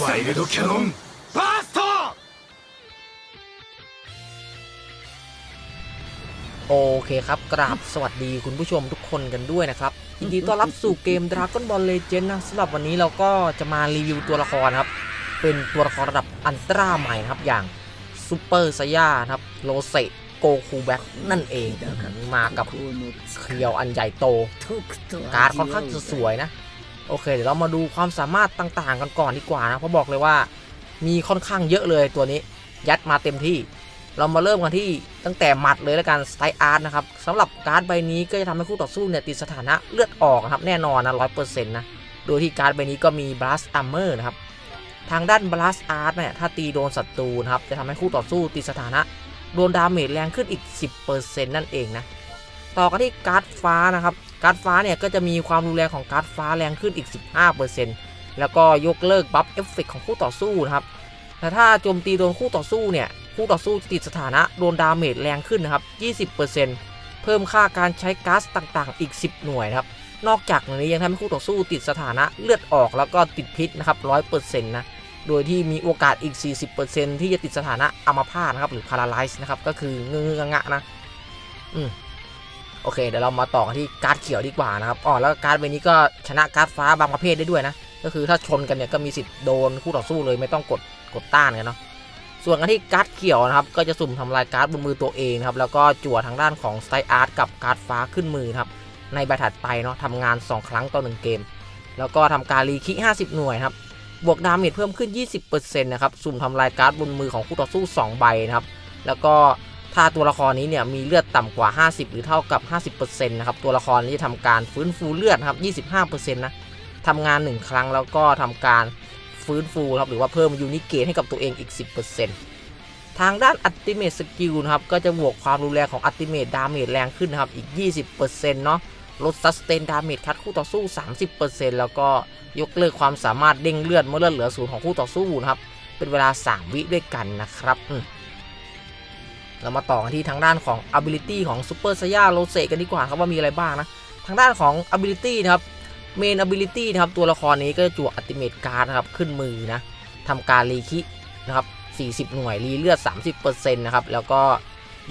ワイルドキャノンバースト โอเคครับ กราบสวัสดีคุณผู้ชมทุกคนกันด้วยนะครับ ยินดีต้อนรับสู่เกม Dragon Ball Legend นะสำหรับวันนี้เราก็จะมารีวิวตัวละครครับ เป็นตัวละครระดับอันตราใหม่นะครับ อย่างซูเปอร์ไซย่าครับโลเซโกคูแบ็กนั่นเองมากับเคียวอันใหญ่โต การ์ดค่อนข้างจะสวยนะ โอเค เดี๋ยวเรามาดูความสามารถต่างๆ กันก่อนดีกว่านะเพราะบอกเลยว่า มีค่อนข้างเยอะเลยตัวนี้ ยัดมาเต็มที่ เรามาเริ่มกันที่ตั้งแต่หมัดเลยแล้วกันสไตล์อาร์ตนะครับสำหรับการ์ดใบนี้ก็จะทำให้คู่ต่อสู้เนี่ยติดสถานะเลือดออกนะครับแน่นอนนะร้อยเปอร์เซ็นต์นะโดยที่การ์ดใบนี้ก็มีบลัสอัมเมอร์นะครับทางด้านบลัสอาร์ตเนี่ยถ้าตีโดนศัตรูนะครับจะทำให้คู่ต่อสู้ติดสถานะโดนดาเมจแรงขึ้นอีก 10%นั่นเองนะต่อกันที่การ์ดฟ้านะครับ การ์ดฟ้าเนี่ยก็จะมีความรุนแรงของการ์ดฟ้าแรงขึ้นอีก 15%แล้วก็ยกเลิกบัฟเอฟเฟกของคู่ต่อสู้นะครับแต่ถ้าโจมตีโดนคู่ต่อสู้เนี่ยคู่ต่อสู้จะติดสถานะโดนดาเมจแรงขึ้นนะครับ 20%เพิ่มค่าการใช้ก๊าซต่างๆ อีก 10 หน่วยครับ นอกจากนี้ยังทำให้คู่ต่อสู้ติดสถานะเลือดออกแล้วก็ติดพิษนะครับ100%นะ โดยที่มีโอกาสอีก 40%ที่จะติดสถานะอัมพาตนะครับหรือพาราไลซ์นะครับ ก็คือเงื้องะนะ อืม โอเคเดี๋ยวเรามาต่อกันที่การ์ดเขียวดีกว่านะครับอ๋อแล้วการ์ดใบนี้ก็ชนะการ์ดฟ้าบางประเภทได้ด้วยนะ ก็คือถ้าชนกันเนี่ยก็มีสิทธิ์โดนคู่ต่อสู้เลยไม่ต้องกดกดต้านกันเนาะส่วนกันที่การ์ดเขียวนะครับก็จะสุ่มทำลายการ์ดบนมือตัวเองครับแล้วก็จั่วทางด้านของสไตล์อาร์ตกับการ์ดฟ้าขึ้นมือครับในใบถัดไปเนาะทำงาน 2 ครั้งต่อ1เกม แล้วก็ทำการรีคิ50 หน่วยครับบวกดาเมจเพิ่มขึ้น 20%นะครับสุ่มทำลายการ์ดบนมือของคู่ต่อสู้ 2 ใบนะครับแล้วก็ ถ้าตัวละครนี้เนี่ยมีเลือดต่ำกว่า 50 หรือเท่ากับ 50%นะครับตัวละครนี้จะทำการฟื้นฟูเลือดนะครับ 25%นะทำงาน 1 ครั้งแล้วก็ทำการฟื้นฟูครับหรือว่าเพิ่มยูนิเกตให้กับตัวเองอีก 10%ทางด้านอัติเม e สกิลนะครับก็จะบวกความรุนแรงของอัติเม e ดาเมจแรงขึ้นนะครับอีก 20%เนาะลดซัสเตนดาเมจคัดคู่ต่อสู้ 30%แล้วก็ยกเลิกความสามารถเด้งเลือดเมื่อเลือดเหลือศูนย์ของคู่ต่อสู้นะครับเป็นเวลา 3 วิด้วยกันนะครับอื เรามาต่อกันที่ทางด้านของ ability ของ Super Saiyan r o s e กันดีกว่าครับว่ามีอะไรบ้างนะ ทางด้านของ ability นะครับ main ability นะครับตัวละครนี้ก็จะจั่ว ultimate card นะครับขึ้นมือนะทำการรีคินะครับ 40 หน่วยรีเลือด 30%นะครับแล้วก็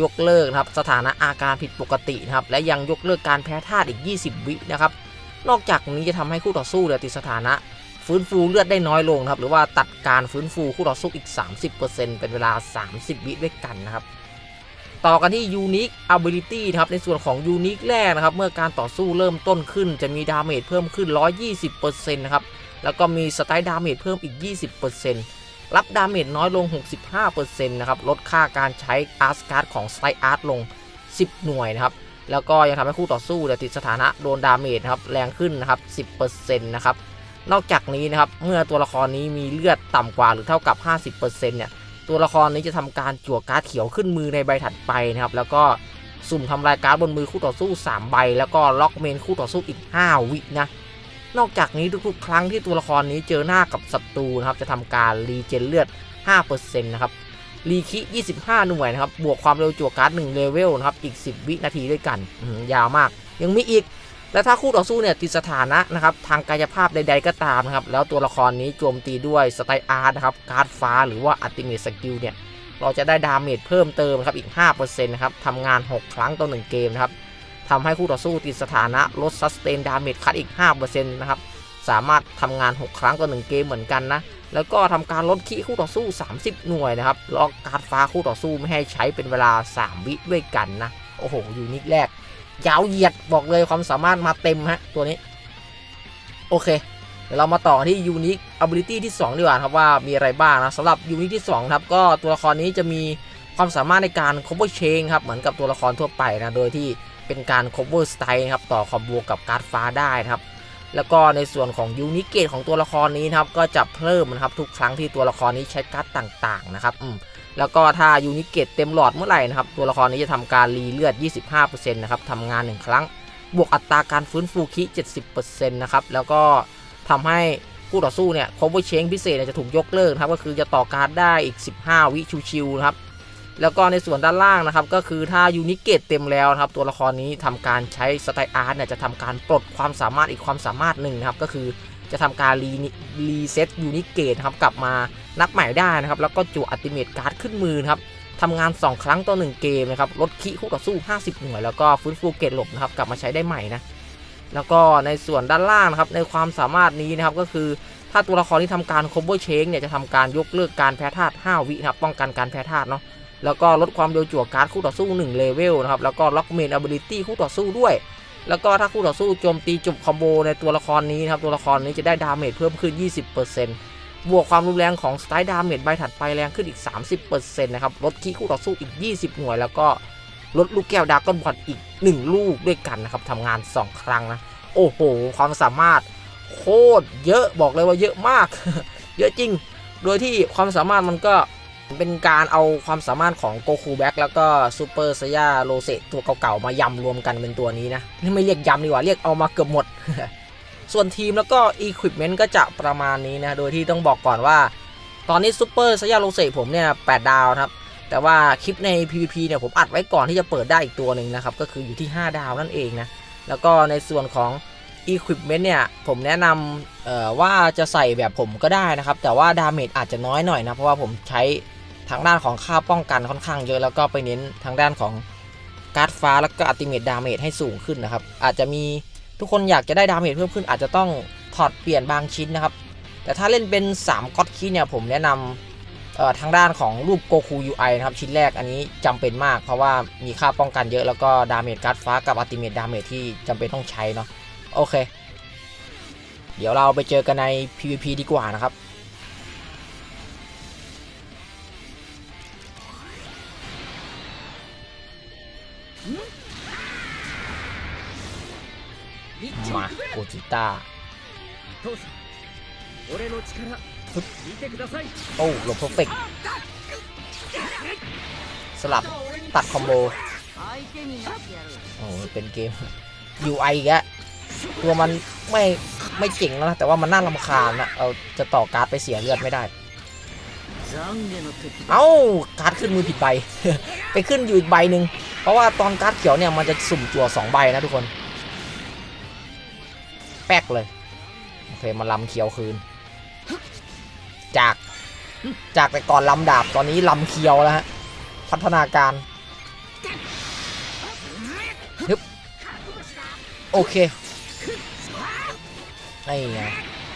ยกเลิกนะครับสถานะอาการผิดปกตินะครับและยังยกเลิกการแพ้ธาตุอีก 20 วินะครับนอกจากนี้จะทำให้คู่ต่อสู้เนี่ยติดสถานะฟื้นฟูเลือดได้น้อยลงครับหรือว่าตัดการฟื้นฟูคู่ต่อสู้อีก 30%เป็นเวลา 30 วิด้วยกันนะครับ ต่อกันที่ Unique Ability นะครับในส่วนของ Unique แรกนะครับ เมื่อการต่อสู้เริ่มต้นขึ้น จะมีดาเมจเพิ่มขึ้น 120%นะครับ แล้วก็มีสไตล์ดาเมจเพิ่มอีก 20%รับดาเมจน้อยลง 65%นะครับ ลดค่าการใช้อาร์สการ์ดของสไตล์อาร์ตลง 10 หน่วยนะครับ แล้วก็ยังทำให้คู่ต่อสู้เนี่ยติดสถานะโดนดาเมจนะครับแรงขึ้นนะครับ 10%นะครับ นอกจากนี้นะครับ เมื่อตัวละครนี้มีเลือดต่ำกว่าหรือเท่ากับ 50%เนี่ย ตัวละครนี้จะทำการจั่วการ์ดเขียวขึ้นมือในใบถัดไปนะครับ แล้วก็สุ่มทำลายการ์ดบนมือคู่ต่อสู้ 3 ใบ แล้วก็ล็อกเมนคู่ต่อสู้อีก 5 วินะ นอกจากนี้ทุกๆ ครั้งที่ตัวละครนี้เจอหน้ากับศัตรูนะครับ จะทำการรีเจนเลือด 5%นะครับ รีคิ 25 หน่วยนะครับ บวกความเร็วจั่วการ์ด1เลเวลนะครับ อีก 10 วินาทีด้วยกัน ยาวมาก ยังมีอีก และถ้าคู่ต่อสู้เนี่ยติดสถานะนะครับทางกายภาพใด ๆก็ตามนะครับแล้วตัวละครนี้โจมตีด้วยสไตล์อาร์ตนะครับการ์ดฟ้าหรือว่าอัติเมตสกิลเนี่ยเราจะได้ดาเมจเพิ่มเติมครับอีก 5%นะครับทำงาน 6 ครั้งต่อ1เกมนะครับทำให้คู่ต่อสู้ติดสถานะลดซัสเตนดาเมจคัดอีก 5%นะครับสามารถทำงาน 6 ครั้งต่อ1เกมเหมือนกันนะแล้วก็ทำการลดคีคู่ต่อสู้ 30 หน่วยนะครับล็อกการ์ดฟ้าคู่ต่อสู้ไม่ให้ใช้เป็นเวลา 3 วิด้วยกันนะโอ้โหยูนิคแรก ยาวเหยียดบอกเลยความสามารถมาเต็มฮะตัวนี้ โอเค เดี๋ยวเรามาต่อที่ยูนิคอ ability ที่ 2 ดีกว่าครับว่ามีอะไรบ้างนะสำหรับยูนิคที่ 2 ครับ ก็ตัวละครนี้จะมีความสามารถในการ cover chain ครับ เหมือนกับตัวละครทั่วไปนะโดยที่เป็นการ cover style ครับต่อคอมโบกับการ์ดฟ้าได้นะครับแล้วก็ในส่วนของยูนิเกตของตัวละครนี้นะครับก็จะเพิ่มนะครับทุกครั้งที่ตัวละครนี้ใช้การ์ดต่างๆนะครับอืม แล้วก็ถ้ายูนิเกตเต็มหลอดเมื่อไหร่นะครับ ตัวละครนี้จะทำการรีเลือด 25%นะครับทำงาน 1 ครั้ง บวกอัตราการฟื้นฟูคิ 70%นะครับ แล้วก็ทำให้คู่ต่อสู้เนี่ย cover chain พิเศษจะถูกยกเลิกครับ ก็คือจะต่อการ์ดได้อีก 15 วิชิวๆนะครับ แล้วก็ในส่วนด้านล่างนะครับ ก็คือถ้ายูนิเกตเต็มแล้วนะครับ ตัวละครนี้ทำการใช้สไตล์อาร์ตเนี่ยจะทำการปลดความสามารถอีกความสามารถหนึ่งนะครับ ก็คือ จะทำการรีรีเซ็ตยูนิเกตครับกลับมานับใหม่ได้นะครับแล้วก็จั่วอัติเมตการ์ดขึ้นมือครับทำงาน 2 ครั้งต่อ 1 เกมนะครับลดคิคู่ต่อสู้ 50 หน่วย แล้วก็ฟื้นฟูเกตหลบนะครับกลับมาใช้ได้ใหม่นะแล้วก็ในส่วนด้านล่างนะครับในความสามารถนี้นะครับก็คือถ้าตัวละครที่ทำการ combo change เนี่ยจะทำการยกเลิกการแพ้ธาตุ5วินะครับป้องกันการแพ้ธาตุเนาะแล้วก็ลดความเร็วจั่วการ์ดคู่ต่อสู้1เลเวลนะครับแล้วก็ล็อกเมน ability คู่ต่อสู้ด้วย แล้วก็ถ้าคู่ต่อสู้โจมตีจบคอมโบในตัวละครนี้นะครับตัวละครนี้จะได้ดาเมจเพิ่มขึ้น 20%บวกความรุนแรงของสไตล์ดาเมจใบถัดไปแรงขึ้นอีก 30%นะครับลดคีคู่ต่อสู้อีก 20 หน่วย แล้วก็ลดลูกแก้วดาร์กอนบอลอีก 1 ลูกด้วยกันนะครับทำงาน 2 ครั้งนะ โอ้โห ความสามารถโคตรเยอะบอกเลยว่าเยอะมาก เยอะจริง โดยที่ความสามารถมันก็ เป็นการเอาความสามารถของโกคูแบ็กแล้วก็ซูเปอร์ไซยาโรเซตัวเก่าๆ มายำรวมกันเป็นตัวนี้นะ ไม่เรียกยำดีกว่า เรียกเอามาเกือบหมด ส่วนทีมแล้วก็อีควิปเมนต์ก็จะประมาณนี้นะ โดยที่ต้องบอกก่อนว่า ตอนนี้ซูเปอร์ไซยาโรเซผมเนี่ย8ดาวครับ แต่ว่าคลิปใน PVP เนี่ยผมอัดไว้ก่อนที่จะเปิดได้อีกตัวหนึ่งนะครับ ก็คืออยู่ที่ 5 ดาวนั่นเองนะ แล้วก็ในส่วนของ Equipment เนี่ย ผมแนะนำว่าจะใส่แบบผมก็ได้นะครับ แต่ว่าดาเมจอาจจะน้อยหน่อยนะ เพราะว่าผมใช้ ทางด้านของค่าป้องกันค่อนข้างเยอะแล้วก็ไปเน้นทางด้านของการ์ดฟ้าแล้วก็อัติเมตดาเมจให้สูงขึ้นนะครับ อาจจะมีทุกคนอยากจะได้ดาเมจเพิ่มขึ้น อาจจะต้องถอดเปลี่ยนบางชิ้นนะครับ แต่ถ้าเล่นเป็น3ก็อดคีเนี่ยผมแนะนำทางด้านของรูปโกคู UI นะครับ ชิ้นแรกอันนี้จำเป็นมาก เพราะว่ามีค่าป้องกันเยอะแล้วก็ดาเมจการ์ดฟ้ากับอัติเมตดาเมจที่จำเป็นต้องใช้เนาะโอเค เดี๋ยวเราไปเจอกันใน PVP ดีกว่านะครับ มาโกจิต้าโอ้หลบเพอร์เฟกสลับตัดคอมโบโอ้เป็นเกม UI แกตัวมันไม่ไม่เจ๋งแล้วแต่ว่ามันน่าลำคาญนะเอาจะต่อการ์ดไปเสียเลือดไม่ได้ เอาการ์ดขึ้นมือผิดใบ ไปขึ้นอยู่อีกใบหนึ่งเพราะว่าตอนการ์ดเขียวเนี่ยมันจะสุ่มจั่ว2ใบนะทุกคน แป๊กเลย โอเคมาลำเคียวคืน จาก จากแต่ก่อนลำดาบ ตอนนี้ลำเคียวแล้วฮะ พัฒนาการฮึบโอเคไอ้ไง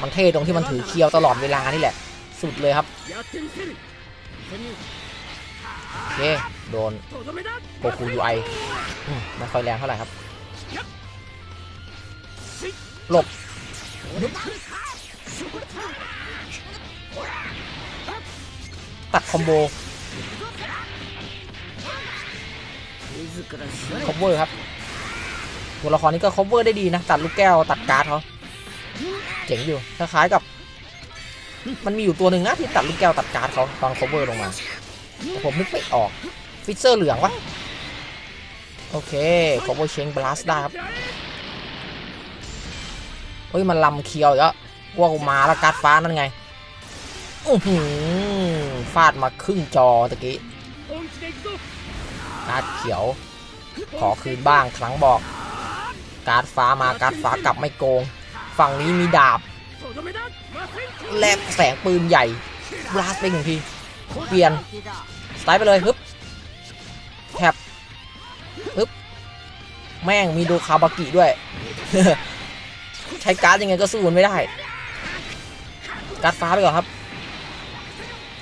มันเท่ตรงที่มันถือเคียวตลอดเวลานี่แหละ สุดเลยครับ โอเค โดนโกคูยูไอไม่ค่อยแรงเท่าไหร่ครับ หลบตัดคอมโบคอมเวอร์ครับตัวละครนี้ก็คอมเวอร์ได้ดีนะ ตัดลูกแก้วตัดการ์ดเขาเจ๋งอยู่คล้ายๆกับ มันมีอยู่ตัวหนึ่งนะที่ตัดลูกแก้วตัดการ์ดเขาตอนคอมเวอร์ลงมาแต่ผมนึกไม่ออกฟิเซอร์เหลืองวะโอเคคอมเวอร์เชงบลัสได้ครับ เฮ้ยมันลำเคียวเยอะกลัวกูมาแล้วกัดฟ้านั่นไงอือหือฟาดมาครึ่งจอตะกี้การดเขียว ขอคืนบ้างครั้งบอก การดฟ้ามาการดฟ้ากลับไม่โกง ฝั่งนี้มีดาบ แลบแสงปืนใหญ่บลาสไปหนึ่งที เปลี่ยนสไตล์ไปเลยฮึบแทบฮึบแม่งมีดูคาบากิด้วย ใช้การ์ดยังไงก็สู้มันไม่ได้ การ์ดฟ้าไปก่อนครับ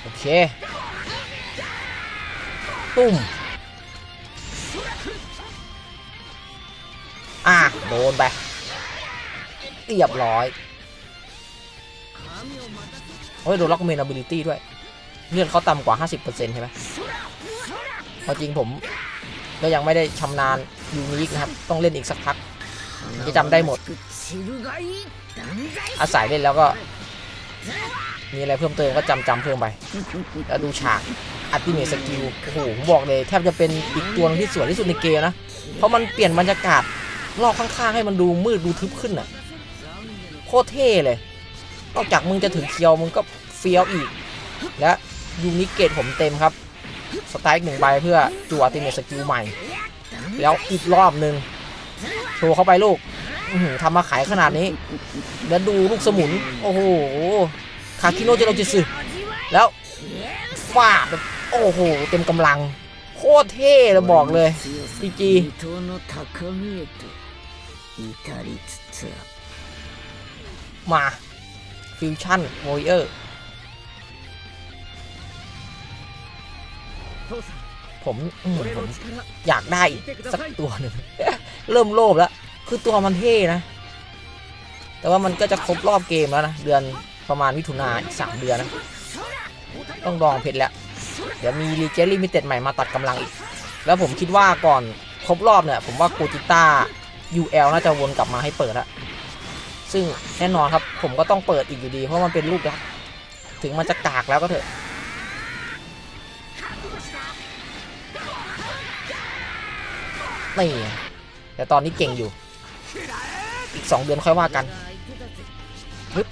โอเค ตุ้ม อะ โดนไป เรียบร้อย โอ้ย โดนล็อกเมนอบิลิตี้ด้วย เลือดเขาต่ำกว่า 50%ใช่ไหมพอจริงผมก็ยังไม่ได้ชำนาญยูนิคนะครับ ต้องเล่นอีกสักพักจะจำได้หมด อาศัยเล่นแล้วก็ มีอะไรเพิ่มเติมก็จำจำเพิ่มไป แล้วดูฉากอัติเมสกิลโอ้โหผมบอกเลยแทบจะเป็นอีกตัวนึงที่สวยที่สุดในเกมนะ เพราะมันเปลี่ยนบรรยากาศรอบข้างๆให้มันดูมืดดูทึบขึ้นอะ โคตรเท่เลยนอกจากมึงจะถือเคียวมึงก็เฟี้ยวอีก และยูนิเกตผมเต็มครับ สไตล์หนึ่งใบเพื่อจั่วอัติเมสกิลใหม่ แล้วอีกรอบหนึ่งโชว์เข้าไปลูก ทำมาขายขนาดนี้ แล้วดูลูกสมุน โอ้โห คาคิโนเจโรจิซึแล้วฟาดโอ้โห เต็มกำลัง โคตรเท่เราบอกเลยพีจีมาฟิวชั่นโวเยอร์ผมผมอยากได้สักตัวหนึ่ง เริ่มโลภแล้ว คือตัวมันเท่นะ แต่ว่ามันก็จะครบรอบเกมแล้วนะ เดือนประมาณมิถุนาอีกสามเดือนนะ ต้องดองเพชรแล้ว เดี๋ยวมีรีเจนลิมิเต็ดใหม่มาตัดกำลังอีก แล้วผมคิดว่าก่อนครบรอบเนี่ย ผมว่าโกจิต้า UL น่าจะวนกลับมาให้เปิดละซึ่งแน่นอนครับผมก็ต้องเปิดอีกอยู่ดี เพราะมันเป็นลูกรักถึงมันจะกากแล้วก็เถอะ นี่แต่ตอนนี้เก่งอยู่ อีกสองเดือนค่อยว่ากันฮึบ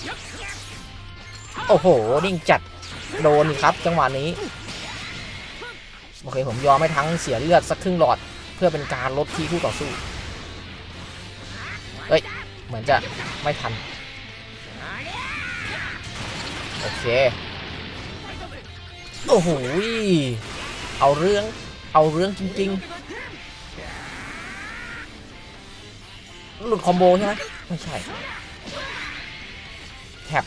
โอ้โห นิ่งจัด โดนครับ จังหวะนี้ โอเค ผมยอมไม่ทั้งเสียเลือดสักครึ่งหลอด เพื่อเป็นการลดที่คู่ต่อสู้ เฮ้ย เหมือนจะไม่ทัน โอเค โอ้โห เอาเรื่อง เอาเรื่องจริง ๆ หลุดคอมโบใช่ไหมไม่ใช่แท็บ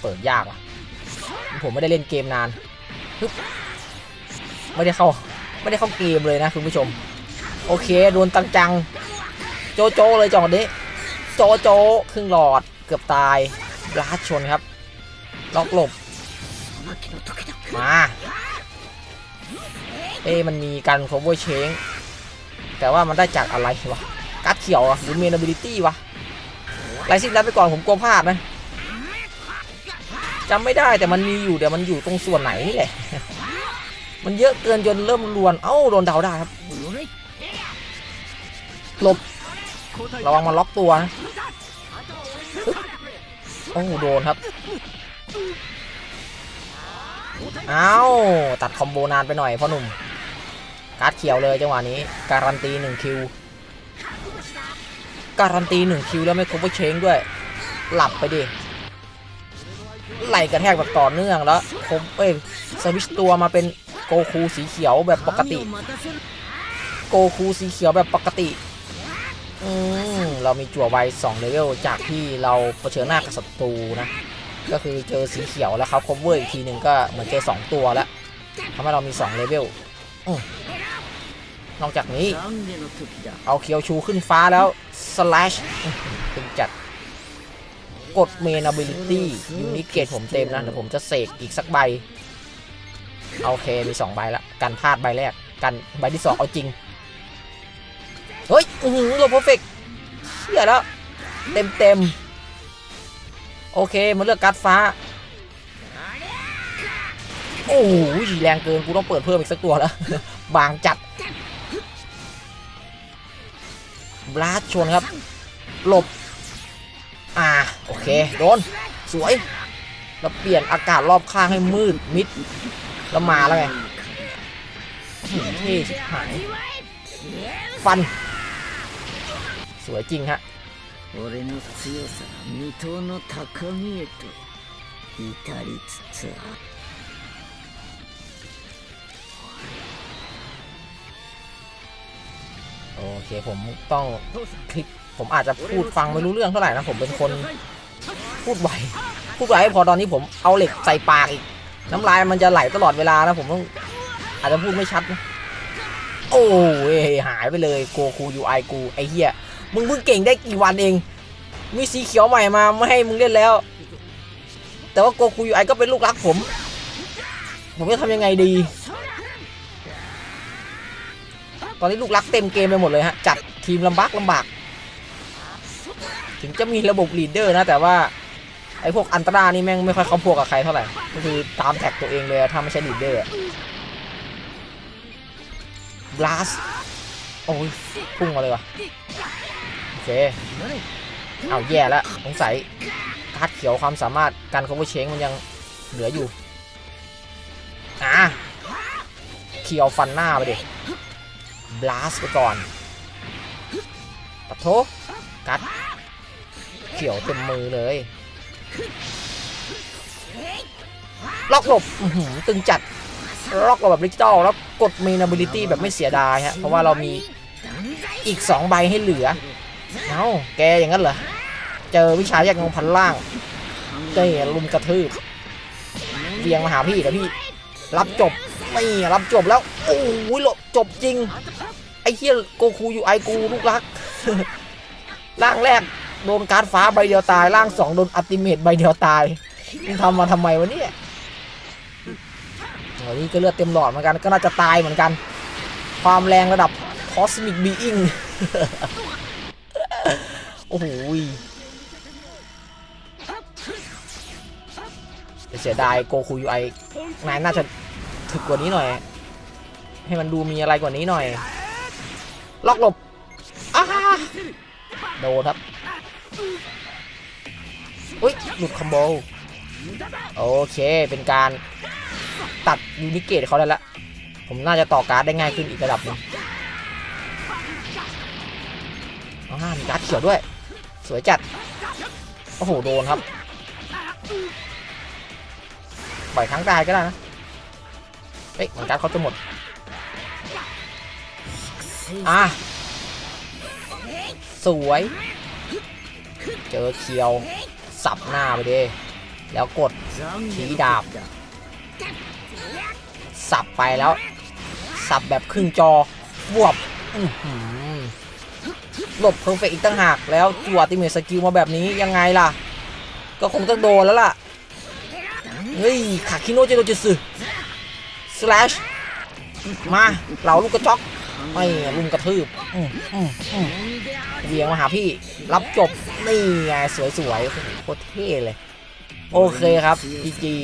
เปิดยากอะ ผมไม่ได้เล่นเกมนาน ไม่ได้เข้า ไม่ได้เข้าเกมเลยนะคุณผู้ชม โอเคโดนตังจัง โจโจเลยจังหวะนี้ โจโจครึ่งหลอดเกือบตายบลาชชนครับ ล็อกหลบ มา เอ้มันมีการ cover change แต่ว่ามันได้จากอะไรวะการ์ดเขียวหรือ main ability วะไลซิ่งแล้วไปก่อนผมกลัวพลาดนะจำไม่ได้แต่มันมีอยู่แต่มันอยู่ตรงส่วนไหนนี่แหละ มันเยอะเกินจนเริ่มรวน เอ้าโดนเดาได้ครับหลบระวังมันล็อกตัวนะโอ้โดนครับ เอ้าตัดคอมโบนานไปหน่อยพ่อหนุ่มาร์ดเขียวเลยจังหวะนี้ การันตี 1 คิว การันตี 1 คิวแล้วไม่ครบเชงด้วย หลับไปดิไหลกระแทกแบบต่อเนื่องแล้วคมเอ้ยสวิชตัวมาเป็นโกคูสีเขียวแบบปกติ โกคูสีเขียวแบบปกติอืมเรามีจั่วไว2เลเวลจากที่เราเผชิญหน้ากับศัตรูนะก็คือเจอสีเขียวแล้วครับคบเวอร์อีกทีหนึ่งก็เหมือนเจอ 2 ตัวแล้วทำให้เรามี 2 เลเวล นอกจากนี้ เอาเขียวชูขึ้นฟ้าแล้วสแลชถึงจัดกดเมน a b i l i t y ยูนิเกตผมเต็มนะเดี๋ยวผมจะเสกอีกสักใบ โอเคมี2ใบละกันพลาดใบแรก กันใบที่ 2 เอาจริง เฮ้ยอือหลบเพอร์เฟกเชี่ยแล้ว เต็มเต็มโอเคมาเลือกการ์ดฟ้า โอ้ยแรงเกิน กูต้องเปิดเพิ่มอีกสักตัวแล้ว บางจัด บลาสชนครับ หลบ อ่า โอเค โดน สวย แล้วเปลี่ยนอากาศรอบข้างให้มืดมิด แล้วมาแล้วไงหืมเท่ชิบหาย ฟัน สวยจริงฮะ 俺の強さが水戸の高みへと至りつつある โอเคผมต้องคลิปผมอาจจะพูดฟังไม่รู้เรื่องเท่าไหร่นะผมเป็นคนพูดไวพูดไวพอตอนนี้ผมเอาเหล็กใส่ปากอีก น้ำลายมันจะไหลตลอดเวลานะผมต้องอาจจะพูดไม่ชัดนะโอ้ยหายไปเลยโกคูยูไอกูไอเฮียมึงเพิ่งเก่งได้กี่วันเอง มีสีเขียวใหม่มาไม่ให้มึงเล่นแล้ว แต่ว่าโกคูยูไอก็เป็นลูกรักผม ผมจะทำยังไงดี ตอนนี้ลูกรักเต็มเกมไปหมดเลยฮะ จัดทีมลำบากลำบาก ถึงจะมีระบบลีดเดอร์นะ แต่ว่าไอ้พวกอันตรานี่แม่งไม่ค่อยเข้าพวกกับใครเท่าไหร่ ก็คือตามแท็กตัวเองเลยถ้าไม่ใช่ลีดเดอร์บลัสโอ้ยพุ่งมาเลยวะโอเคเอาแย่แล้วสงสัยการ์ดเขียวความสามารถการคอมโบเชงมันยังเหลืออยู่อะเขียวฟันหน้าไปดิ บลัสไปก่อนปะโทกัด เขียวเต็มมือเลยล็อกหลบตึงจัดล็อกหลบแบบดิจิตอลแล้วกดเมนาบิลิตี้แบบไม่เสียดายฮะ เพราะว่าเรามีอีก 2 ใบให้เหลือ เอ้า แกอย่างนั้นเหรอ เจอวิชาแยกงงพันล่างเจ๊ลุมกระทืบเวียงมาหาพี่แล้วพี่ รับจบ ไม่รับจบแล้ว โอ้ยหลบจบจริง ไอ้เฮียโกคูอยู่ไอกูลูกรัก ร่างแรกโดนการ์ดฟ้าใบเดียวตาย ร่างสองโดนอัติเมตใบเดียวตายมึงทำมาทำไมวะเนี่ยอันนี้ก็เลือดเต็มหลอดเหมือนกัน ก็น่าจะตายเหมือนกัน ความแรงระดับ Cosmic Being โอ้โหยเสียดายโกคูยูไอนายน่าจะถึกกว่านี้หน่อย ให้มันดูมีอะไรกว่านี้หน่อย ล็อกหลบอ้าโดนครับอุ้ยหลุดคอมโบโอเคเป็นการตัดยูนิเกตเขาได้ละผมน่าจะต่อการ์ดได้ง่ายขึ้นอีกระดับหนึงอ้ามีการ์ดเขียวด้วย สวยจัด โอ้โห โดนครับ ปล่อยครั้งตายก็ได้นะ เฮ้ยมือนการ์ดเขาจะหมด อะ สวย เจอเคียว สับหน้าไปดิแล้วกด残ดาบ สับไปแล้ว สับแบบครึ่งจอฟวบอื้อหือหลบเพอร์เฟกอีกตั้งหากแล้วจั่วติเมสกิลมาแบบนี้ยังไงล่ะ ก็คงต้องโดนแล้วล่ะ เฮ้ยขาคิโนเจโรจิสึสแลชมาเหล่าลูกกระจอก ไม่ลุมกระทืบเวียงมาหาพี่รับจบนี่ไงสวยๆโคตรเท่เลย โอเคครับพีจี